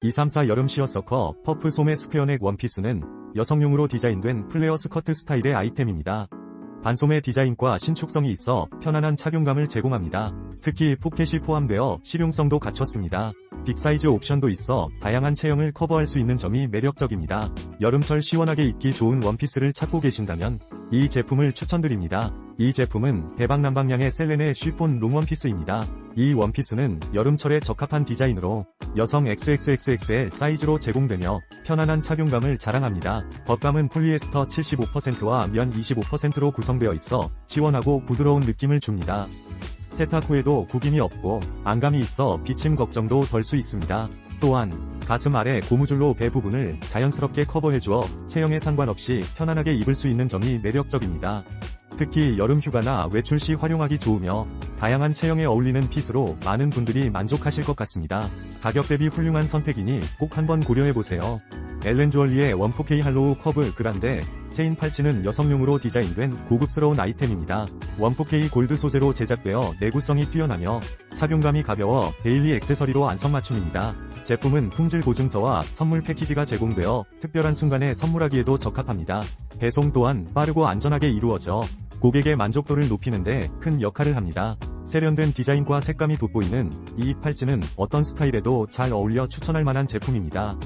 234 여름 시어서커 퍼프 소매 스퀘어넥 원피스는 여성용으로 디자인된 플레어 스커트 스타일의 아이템입니다. 반소매 디자인과 신축성이 있어 편안한 착용감을 제공합니다. 특히 포켓이 포함되어 실용성도 갖췄습니다. 빅사이즈 옵션도 있어 다양한 체형을 커버할 수 있는 점이 매력적입니다. 여름철 시원하게 입기 좋은 원피스를 찾고 계신다면 이 제품을 추천드립니다. 이 제품은 대박남방향의 셀렌의 쉬폰 롱 원피스입니다. 이 원피스는 여름철에 적합한 디자인으로 여성 XXXXL 사이즈로 제공되며 편안한 착용감을 자랑합니다. 겉감은 폴리에스터 75%와 면 25%로 구성되어 있어 시원하고 부드러운 느낌을 줍니다. 세탁 후에도 구김이 없고 안감이 있어 비침 걱정도 덜 수 있습니다. 또한 가슴 아래 고무줄로 배 부분을 자연스럽게 커버해주어 체형에 상관없이 편안하게 입을 수 있는 점이 매력적입니다. 특히 여름 휴가나 외출 시 활용하기 좋으며 다양한 체형에 어울리는 핏으로 많은 분들이 만족하실 것 같습니다. 가격 대비 훌륭한 선택이니 꼭 한번 고려해보세요. 엘렌 주얼리의 14K 할로우 커브 그란데 체인 팔찌는 여성용으로 디자인된 고급스러운 아이템입니다. 14K 골드 소재로 제작되어 내구성이 뛰어나며 착용감이 가벼워 데일리 액세서리로 안성맞춤입니다. 제품은 품질 보증서와 선물 패키지가 제공되어 특별한 순간에 선물하기에도 적합합니다. 배송 또한 빠르고 안전하게 이루어져 고객의 만족도를 높이는데 큰 역할을 합니다. 세련된 디자인과 색감이 돋보이는 이 팔찌는 어떤 스타일에도 잘 어울려 추천할 만한 제품입니다.